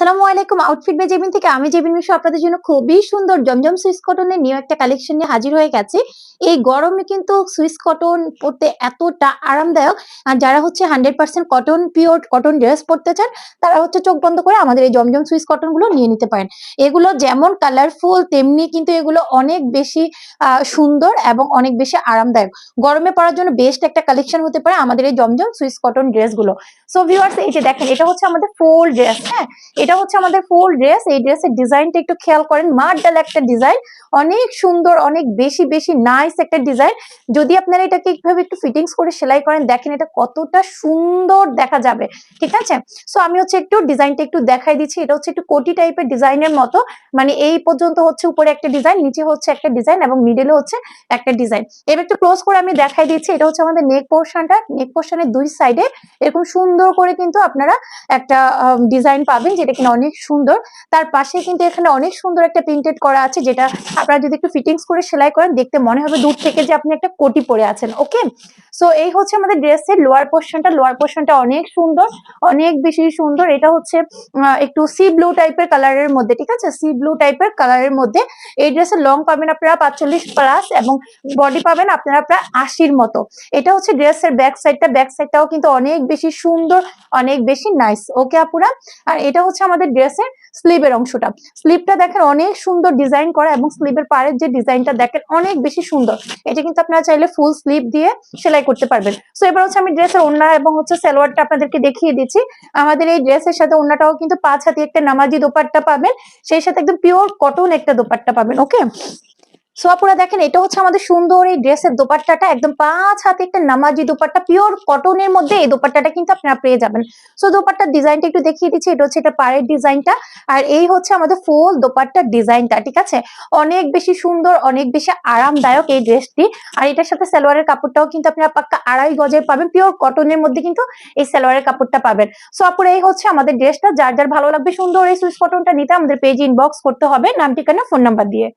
আসসালামু আলাইকুম outfit by Jebin থেকে আমি জেবিন মিশু আপনাদের জন্য খুবই সুন্দর জমজম সুইস কটনের নিউ একটা কালেকশন নিয়ে হাজির হয়ে গেছি। এই গরমে কিন্তু সুইস কটন পরতে এতটা আরামদায়ক। আর যারা হচ্ছে hundred percent cotton pure cotton dress পরতে চান, তারা হচ্ছে চোখ বন্ধ করে আমাদের এই জমজম সুইস কটনগুলো নিয়ে নিতে পারেন। এগুলো যেমন কালারফুল তেমনি কিন্তু এগুলো অনেক বেশি সুন্দর এবং অনেক বেশি আরামদায়ক। গরমে পরার জন্য বেস্ট একটা কালেকশন হতে পারে আমাদের এই জমজম সুইস কটন ড্রেসগুলো সো ভিউয়ার্স এই যে দেখেন, এটা হচ্ছে আমাদের ফুল ড্রেস হ্যাঁ? হচ্ছে আমাদের ফুল ড্রেস এই ড্রেসের ডিজাইনটা একটু খেয়াল করেন, মার্ডাল একটা ডিজাইন অনেক সুন্দর, অনেক বেশি বেশি নাইস একটা ডিজাইন যদি আপনারা এটাকে এইভাবে একটু ফিটিংস করে সেলাই করেন, দেখেন এটা কতটা সুন্দর দেখা যাবে, ঠিক আছে? সো আমি হচ্ছে একটু ডিজাইনটা একটু দেখাই দিচ্ছি, এটা হচ্ছে একটু কোটি টাইপের ডিজাইনের মতো মানে এই পর্যন্ত হচ্ছে উপরে একটা ডিজাইন নিচে হচ্ছে একটা ডিজাইন এবং মিডলে হচ্ছে একটা ডিজাইন এবার একটু ক্লোজ করে আমি দেখাই দিচ্ছি, এটা হচ্ছে আমাদের নেক পোর্শনটা নেক পোর্শনের দুই সাইডে এরকম সুন্দর করে কিন্তু আপনারা একটা ডিজাইন পাবেন যেটা কিনা অনেক সুন্দর। তার পাশে কিন্তু এখানে অনেক সুন্দর একটা প্রিন্টেড করা আছে, যেটা আপনারা যদি একটু ফিটিংস করে সেলাই করেন, দেখতে মনে হবে দূর থেকে যে আপনি একটা কোটি পরে আছেন ওকে সো এই হচ্ছে আমাদের ড্রেসের লোয়ার পোর্শনটা লোয়ার পোর্শনটা অনেক সুন্দর, অনেক বেশি সুন্দর। এটা হচ্ছে একটু সি ব্লু টাইপের কালারের মধ্যে, ঠিক আছে? সি ব্লু টাইপের কালারের মধ্যে। এই ড্রেসের লং পাবেন আপনারা পাঁচচল্লিশ প্লাস এবং বডি পাবেন আপনারা প্রায় আশির মতো। এটা হচ্ছে ড্রেসের ব্যাক সাইডটা ব্যাক সাইডটাও কিন্তু অনেক বেশি সুন্দর, অনেক বেশি নাইস ওকে আপুরা? আর এটা হচ্ছে আমাদের ড্রেসের স্লিভের অংশটা। স্লিভটা দেখেন অনেক সুন্দর ডিজাইন করা এবং স্লিভের পাড়ের যে ডিজাইনটা দেখেন অনেক বেশি সুন্দর। এটা কিন্তু আপনারা চাইলে ফুল স্লিভ দিয়ে সেলাই করতে পারবেন। সো এবার হচ্ছে আমি ড্রেসের ওনা এবং হচ্ছে সালোয়ারটা আপনাদেরকে দেখিয়ে দিচ্ছি। আমাদের এই ড্রেসের সাথে ওনাটাও কিন্তু পাঁচ হাতে একটা নামাজি দোপাট্টা পাবেন। সেই সাথে একদম পিওর কটন একটা দোপাট্টা পাবেন ওকে সো আপুরা দেখেন, এটা হচ্ছে আমাদের সুন্দর এই ড্রেসের দোপাট্টাটা, একদম পাঁচ হাতে একটা নামাজি দোপাট্টা পিওর কটনের মধ্যে এই দোপাট্টাটা কিন্তু আপনারা পেয়ে যাবেন। সো দোপাট্টার ডিজাইনটা একটু দেখিয়ে দিচ্ছি, এটা হচ্ছে এটা পাড়ের ডিজাইনটা, আর এই হচ্ছে আমাদের ফুল দোপাট্টার ডিজাইনটা, ঠিক আছে? অনেক বেশি সুন্দর, অনেক বেশি আরামদায়ক এই ড্রেসটি, আর এটার সাথে সালোয়ারের কাপড়টাও কিন্তু আপনারা পাক্কা আড়াই গজের পাবেন পিওর কটনের মধ্যে কিন্তু এই সালোয়ারের কাপড়টা পাবেন। সো আপুরা, এই হচ্ছে আমাদের ড্রেসটা, যার যার ভালো লাগবে সুন্দর এই সুইস কটনটা নিতে আমাদের পেজ ইনবক্স করতে হবে, নাম, ঠিকানা ফোন নাম্বার দিয়ে।